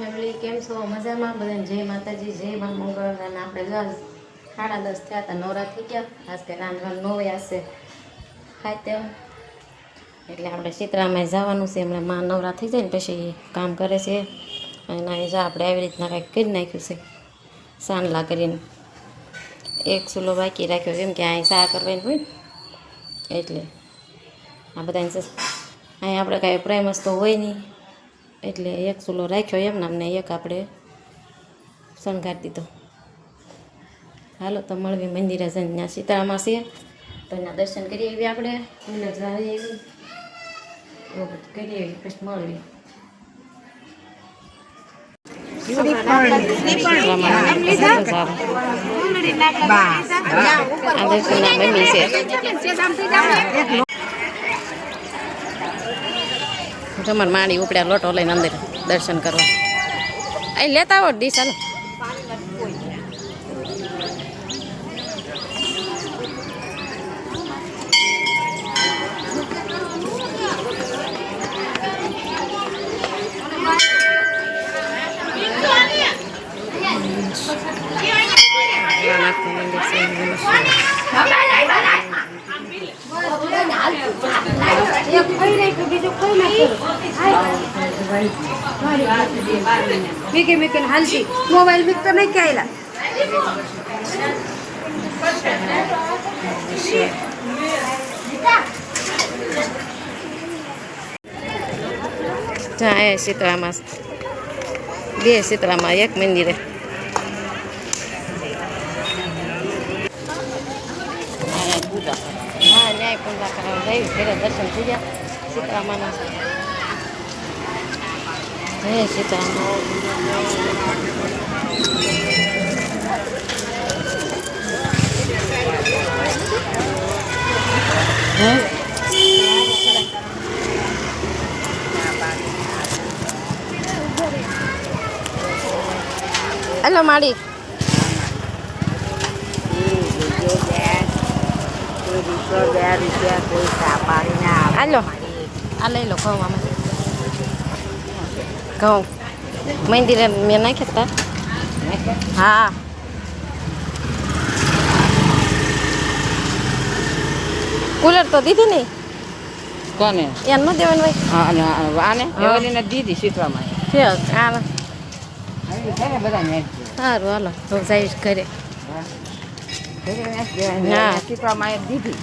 Family કેમ છો? મજામાં? બધાને જય માતાજી, જય મા અને આપણે ગર્લ સાડા દસ થયા હતા, નવરા થઈ ગયા. આજ કે રાંધવાનું નો હશે ખાય તેમ એટલે આપણે સીતરામાં જવાનું છે. હમણાં માં નવરા થઈ જાય ને પછી કામ કરે છે. એના જા આપણે આવી રીતના કાંઈક કરી નાખ્યું છે. સાંડલા કરીને. એક ચૂલો બાકી રાખ્યો કેમ કે અહીં સા કરવાની હોય એટલે આ બધાને અહીંયા આપણે કાંઈ પ્રેમસ તો હોય નહીં. એટલે એક ચૂલો રાખ્યો એમ નામને એક આપણે શણગારી દીધો હાલો તો મળવી મંદિરે જઈને ત્યાં સીતારામાં છે તો એના દર્શન કરી આવી આપણે આવી એવું બધું કરી આવી પછી મળવી આ દર્શનના મમ્મી છે તમારે માણી ઉપડ્યા લોટો લઈને અંદર દર્શન કરવા. અહીં લેતા આવો ડીશ હાલો મીકે મીકે હાલતી મોબાઈલ મીક તો નહીં ક્યાંયલા જ્યાં એ શીતળામાં. બે શીતળામાં એક મંદિરે. હા ન્યાય પૂજા કરવા ગઈ ઘરે દર્શન થઈ ગયા શીતળામાના જય સીતારામ હે હેલો માડી હાલો આ લઈ લો ઘઉં આમાં. ઘઉં. મંદિરે મેં નાખ્યા હતા હા. કુલર તો દીધી નહીં કોને? એમ ન દેવાનું ભાઈ આ- આને. એવલીને દીધી શીતળામાં છે આ આવી છે ને બધા ને? સારું હાલો. તો જઈશ ઘરે. દીધી.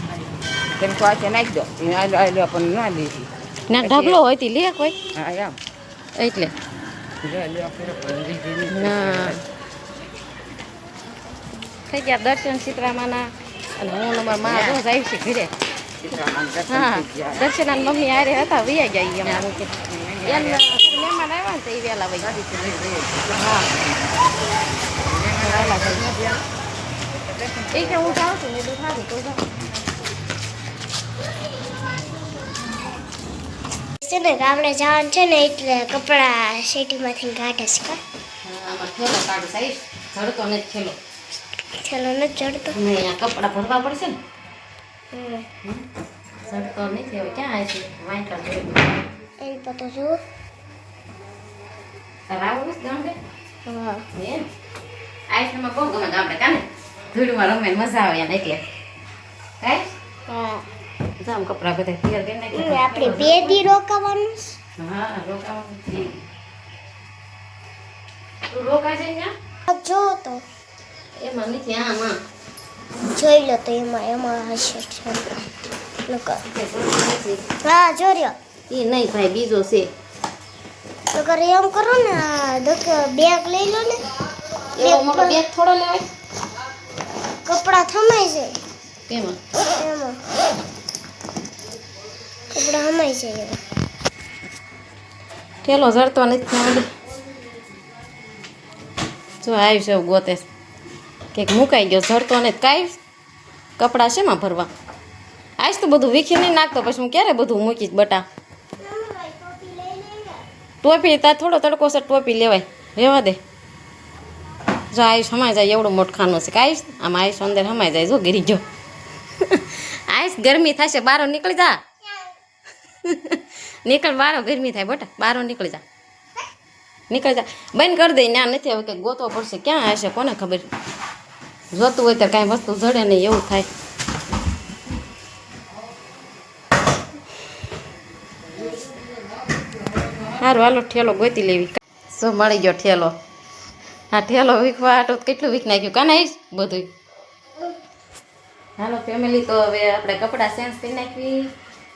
તેમ તો આજે નાખી દો. આ પણ ના દીધી. ના ઢગલો હોય તી લે કોઈ એટલે. ના. થઈ ગયા દર્શન સીતરામાના અને હું અમારા માં રોજ આવી છે ઘરે. હા દર્શન મમ્મી આરે હતા વૈયા ગયા એમ કે. મહેમાન આવ્યા ને એ વહેલા વૈયા હા. એ કે હું જાઉં છું મેં તો સારું તો જાઉં. છે ને ગામડે જવાનું છે ને એટલે કપડાં સિટીમાંથી કાઢે છે કા? આમાં થેલો કાઢું સાહેબ. ઝડતો નથી થેલો. ચાલો નથી ચડતો ને અહીંયા કપડાં ભરવા પડશે ને. હમ. નહીં થયો ક્યાં આવે છે વાંચવા જોઈએ એની પર તો જુઓ. તારે આવું ગામડે? હા. એમ? આઈસ્ક્રીમમાં બહુ ગમે ગામડે કાને? ધૂળમાં રમે મજા આવે એટલે. કાંઈ હા. જામ કપડાં બધા તૈયાર કરી નાખ્યા આપણે બે દી રોકાવાનું હા રોકાવાનું છે. તું રોકાશે ત્યાં જો તો. એમાં નથી આમાં. જોઈ લો તો એમાં એમાં હશે નથી. હા જો રહ્યો. એ નહીં ભાઈ બીજો છે. તો કરે એમ કરો ને બેગ લઈ લો ને. એવો મોટો બેગ થોડો લેવાય. કપડા થમાય છે કેમાં એમાં. કપડા હમાઈ જાય. ઠેલો જડતો નથી ત્યાં જો આવ્યું છે ગોતે. કંઈક મુકાઈ ગયો, જડતો નથી. કાંઈ કપડાં શેમાં ભરવા? આજ તો બધું વીખી નહીં નાખતો, પછી હું ક્યારે બધું મૂકીશ બટા? ટોપી ત્યાં થોડો તડકો છે, ટોપી લેવાય. રહેવા દે. જો આયુષ હમાઈ જાય, એવડું મોટખાનું છે. કે આયુષ આમ આયુષ અંદર હમાઈ જાય, જો ગીરી જો આયુષ ગરમી થશે બારો નીકળી જા. નીકળ બારો ગરમી થાય બટા, બારો નીકળી જા. નીકળી જા. બંધ કરી દઈ ના નથી હવે કંઈક ગોતવો પડશે. ક્યાં હશે, કોને ખબર? જોતું હોય તો કાંઈ વસ્તુ જડે નહીં, એવું થાય. સારું હાલો, ઠેલો ગોતી લેવી. શું મળી ગયો ઠેલો? હા ઠેલો વીખવા આટો કેટલું વીખ નાખ્યું? કાને આવીશ બધું હાલો ફેમિલી તો હવે આપણે કપડાં ચેન્જ કરી નાખવી.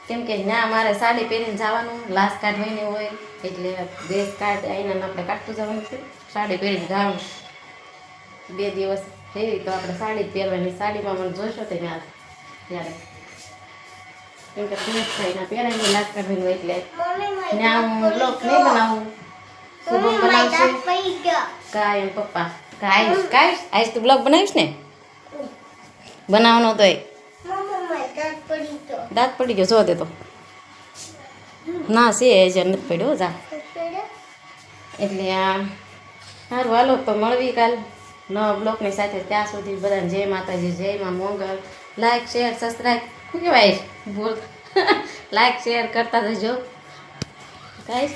કેમ કે ના, મારે સાડી પહેરીને જવાનું લાસ્ટ કાઢવાની હોય, એટલે ડ્રેસ કાર્ડ આવીને આપણે કાઢતું જવાનું છે. સાડી પહેરીને જવાનું. બે દિવસ થઈ તો આપણે સાડી પહેરવાની. સાડીમાં મને જોશો તે ત્યાં ત્યારે. કેમ કે ડ્રેસ થઈને પહેરાય લાસ્ટ કાઢવાની હોય એટલે. ત્યાં હું બ્લોક નહીં બનાવું. શુભમ બનાવશે? કાય પપ્પા. કાય કાય આજ તું બ્લોક બનાવીશ ને? બનાવવાનો તો દાંત પડી ગયો જો દે તો. ના, છે, હજી નથી પડ્યો જા. એટલે આ સારું હાલો, તો મળવી કાલ નવા બ્લોકની સાથે. ત્યાં સુધી બધાને જય માતાજી, જય માં મોંગલ લાઈક શેર સબસ્ક્રાઈબ શું કહેવાય? બોલ લાઈક શેર કરતા જજો ગાઈસ